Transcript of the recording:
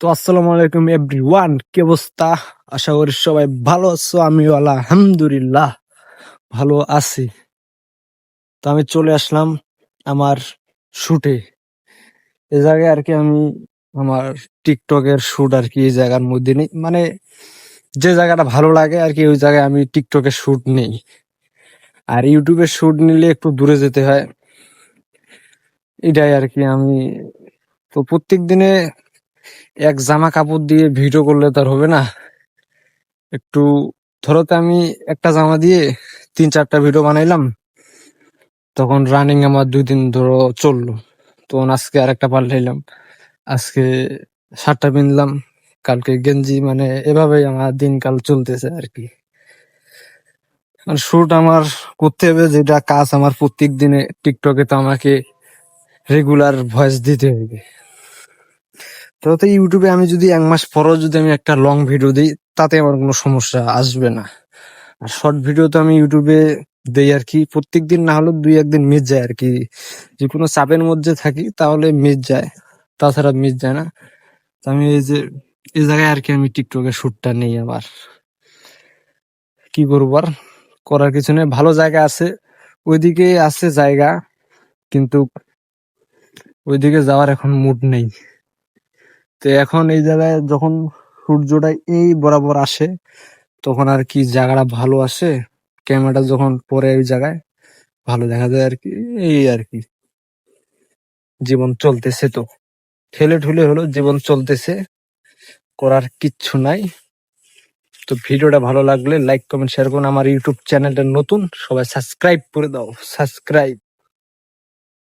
তো আসসালামু আলাইকুম এভরিওয়ান কি অবস্থা? আশা করি সবাই ভালো আছো, আমিও আলহামদুলিল্লাহ ভালো আছি। তো আমি চলে আসলাম আমার শুটে এই জায়গায় আর কি আমি আমার টিকটকের শুট আর কি এই জায়গার মধ্যে নেই। মানে যে জায়গাটা ভালো লাগে আর কি, ওই জায়গায় আমি টিকটকের শুট নেই। আর ইউটিউবের শুট নিলে একটু দূরে যেতে হয়। এটাই আর কি আমি। তো প্রত্যেক দিনে এক জামা কাপড় দিয়ে ভিডিও করলে তো আর হবে না। একটু ধরো তো আমি একটা জামা দিয়ে তিন চারটা ভিডিও বানাইলাম। তখন রানিং আমার দুই দিন ধরো চলল। তখন আজকে আর একটা পাল্টাইলাম। আজকে শার্টটা পিনলাম। কালকে গেঞ্জি মানে এভাবেই আমার দিনকাল চলতেছে আর কি। শুট আমার করতে হবে, যেটা কাজ আমার প্রত্যেক দিনে টিকটকে তো আমাকে রেগুলার ভয়েস দিতে হবে। তো তো ইউটিউবে আমি যদি এক মাস পরও যদি আমি একটা লং ভিডিও দিই, তাতে আমার কোনো সমস্যা আসবে না। আর শর্ট ভিডিও তো আমি ইউটিউবে দেই আর কি প্রত্যেক দিন না হলেও দুই একদিন মিস যায় আর কি। যে কোনো চাপের মধ্যে থাকি, তাহলে মিস যায়। তাছাড়া মিস যায় না। তো আমি এই যে, এই জায়গায় আর কি আমি টিকটকের শুটটা নেই আমার কি করব আর? করার কিছু নেই। ভালো জায়গা আছে। ওইদিকে আছে জায়গা, কিন্তু ওইদিকে যাওয়ার এখন মুড নেই। তো এখন এই জায়গায় যখন সূর্যটা এই বরাবর আসে, তখন আর কি জায়গাটা ভালো আসে? ক্যামেরাটা যখন পরে ওই জায়গায়, ভালো দেখা যায় আর কি। এই আর কি। জীবন চলতেছে তো। ঠেলে ঠুলে হলো জীবন চলতেছে, করার কিচ্ছু নাই। তো ভিডিওটা ভালো লাগলে লাইক কমেন্ট শেয়ার করুন। আমার ইউটিউব চ্যানেলটা নতুন, সবাই সাবস্ক্রাইব করে দাও। সাবস্ক্রাইব